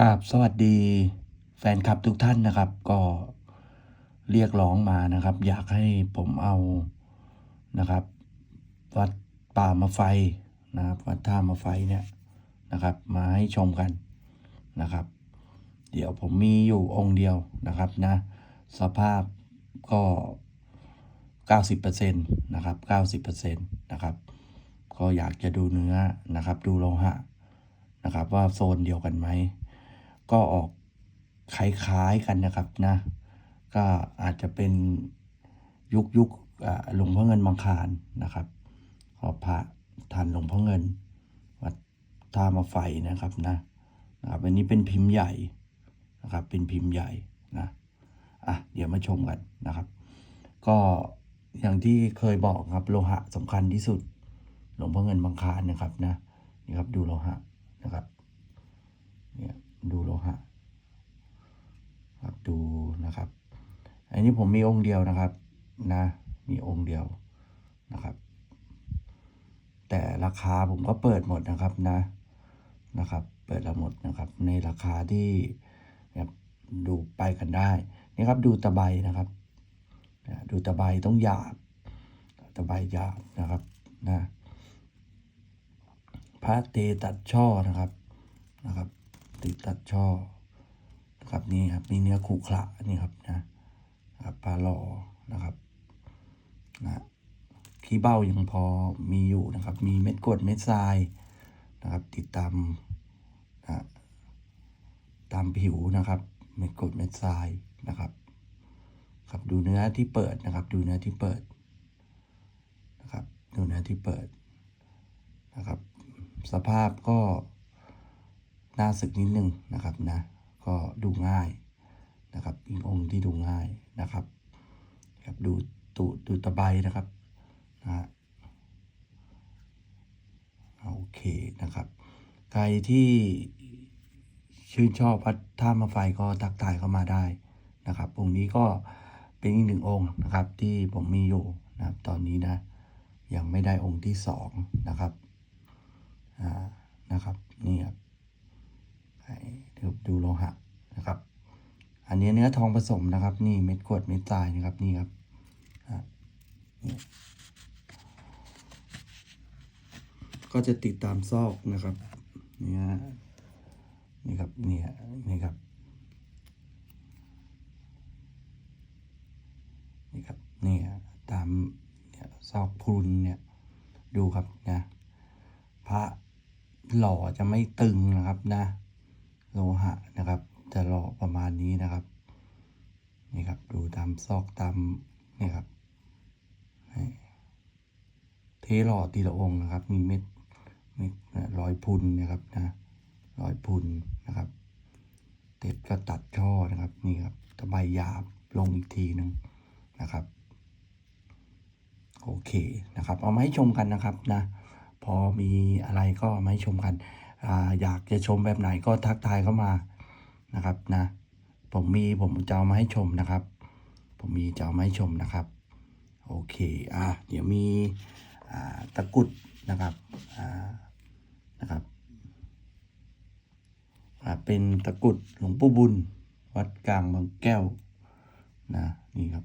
กราบสวัสดีแฟนคลับทุกท่านนะครับ ก็เรียกร้องมานะครับ อยากให้ผมเอานะครับ วัดป่ามาไฟนะครับ วัดท่ามาไฟเนี่ยนะครับ มาให้ชมกันนะครับ เดี๋ยวผมมีอยู่องค์เดียวนะครับนะ สภาพก็ 90%นะครับ 90%นะครับ ก็อยากจะดูเนื้อนะครับ ดูโลหะนะครับ ว่าโซนเดียวกันไหม ก็ออกคล้ายๆกันนะครับนะ ก็อาจจะเป็นยุคยุคหลวงพ่อเงินบางคารนะครับขอพระทันหลวงพ่อเงินวัดท่ามาไฟนะครับนะนะครับอันนี้เป็นพิมพ์ใหญ่นะครับ เป็นพิมพ์ใหญ่นะอะเดี๋ยวมาชมกันนะครับ ก็อย่างที่เคยบอกครับโลหะสำคัญที่สุด หลวงพ่อเงินบางคารนะครับนะนี่ครับดูโลหะนะครับ เนี่ยดูโลหะครับดูนะครับ อั นี้ผมมีองค์เดียวนะครับนะ มีองค์เดียวนะครับ แต่ราคาผมก็เปิดหมดนะครับนะนะครับ เปิดละหมดนะครับ ในราคาที่แบบดูไปกันได้นี่ครับดูตะไบนะครับดูตะไบต้องหยาบตะไบหยาบนะครับนะพระเตตัดช่อนะครับนะครับติดตัดช่อนะครับนี่ครับมีเนื้อขรุขระนี่ครับนะ ครับปลาหล่อนะครับนะขี้เบ้ายังพอมีอยู่นะครับ มีเม็ดกรดเม็ดทรายนะครับ ติดตามนะตามผิวนะครับ เม็ดกรดเม็ดทรายนะครับ ครับดูเนื้อที่เปิดนะครับ ดูเนื้อที่เปิดนะครับ ดูเนื้อที่เปิดนะครับ สภาพก็น่าศึกนิดนึงนะครับนะ ก็ดูง่าย นะครับอีกองค์ที่ดูง่ายนะครับครับดูตูดูตะไบนะครับนะฮะโอเคนะครับ ใครที่ชื่นชอบวัดท่ามาไฟก็ทักทายเข้ามาได้นะครับ องค์นี้ก็เป็นอีกหนึ่งองค์นะครับ ที่ผมมีอยู่นะครับตอนนี้นะยังไม่ได้องค์ที่สองนะครับอ่านะครับนี่ครับดูโลหะ นะครับอันนี้เนื้อทองผสมนะครับ นี่เม็ดกรวดเม็ดทรายนะครับนี่ครับก็จะติดตามซอกนะครับนี่ฮะนี่ครับนี่ฮะนี่ครับนี่ครับนี่ฮะตามเนี่ยซอกพรุนเนี่ยดูครับนะพระหล่อจะไม่ตึงนะครับนะ โลหะนะครับ จะหล่อประมาณนี้นะครับ นี่ครับดูตามซอกตามนี่ครับเทหล่อทีละองค์นะครับ มีเม็ดเม็ดรอยพุนนะครับนะรอยพุนนะครับเต็ดก็ตัดช่อนะครับนี่ครับตะไบหยาบลงอีกทีหนึ่งนะครับโอเคนะครับ เอามาให้ชมกันนะครับนะ พอมีอะไรก็ามาให้ชมกันออยากจะชมแบบไหนก็ทักทายเข้ามา นะครับนะ ผมมีผมจะเอามาให้ชมนะครับ ผมมีจะเอามาให้ชมนะครับ โอเคอะเดี๋ยวมีตะกุดนะครับนะครับเป็นตะกุดหลวงปู่บุญ วัดกลางบางแก้วนะนี่ครับ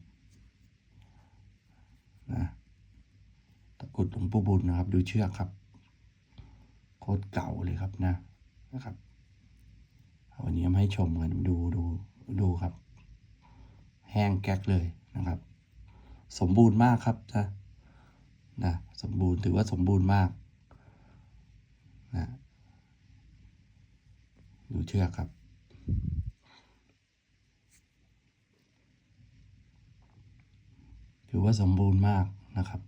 นะตะกุดหลวงปู่บุญนะครับ ดูเชือกครับ โคตรเก่าเลยครับนะนะครับ วันนี้มาให้ชมกันดูดูดูครับ แห้งแก๊กเลยนะครับ สมบูรณ์มากครับนะนะสมบูรณ์ถือว่าสมบูรณ์มากนะดูเชือกครับ ถือว่าสมบูรณ์มากนะครับ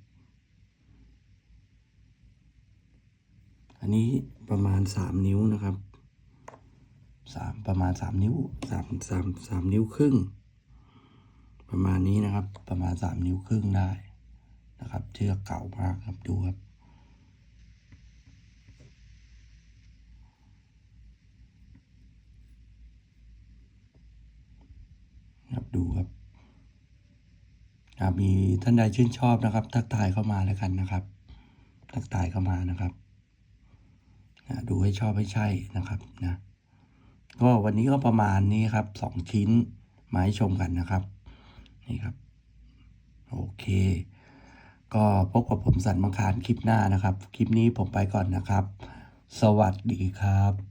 อันนี้ประมาณสามนิ้วนะครับ สามประมาณสามนิ้วสามสามสามนิ้วครึ่ง ประมาณนี้นะครับ ประมาณสามนิ้วครึ่งได้นะครับ เชือกเก่ามากครับดูครับ ครับดูครับมีท่านใดชื่นชอบนะครับ ทักทายเข้ามาแล้วกันนะครับ ทักทายเข้ามานะครับนะดูให้ชอบให้ใช่นะครับนะ ก็วันนี้ก็ประมาณนี้ครับสองชิ้นมาให้ชมกันนะครับนี่ครับ โอเค ก็พบกับผมสันมังคารคลิปหน้านะครับ คลิปนี้ผมไปก่อนนะครับ สวัสดีครับ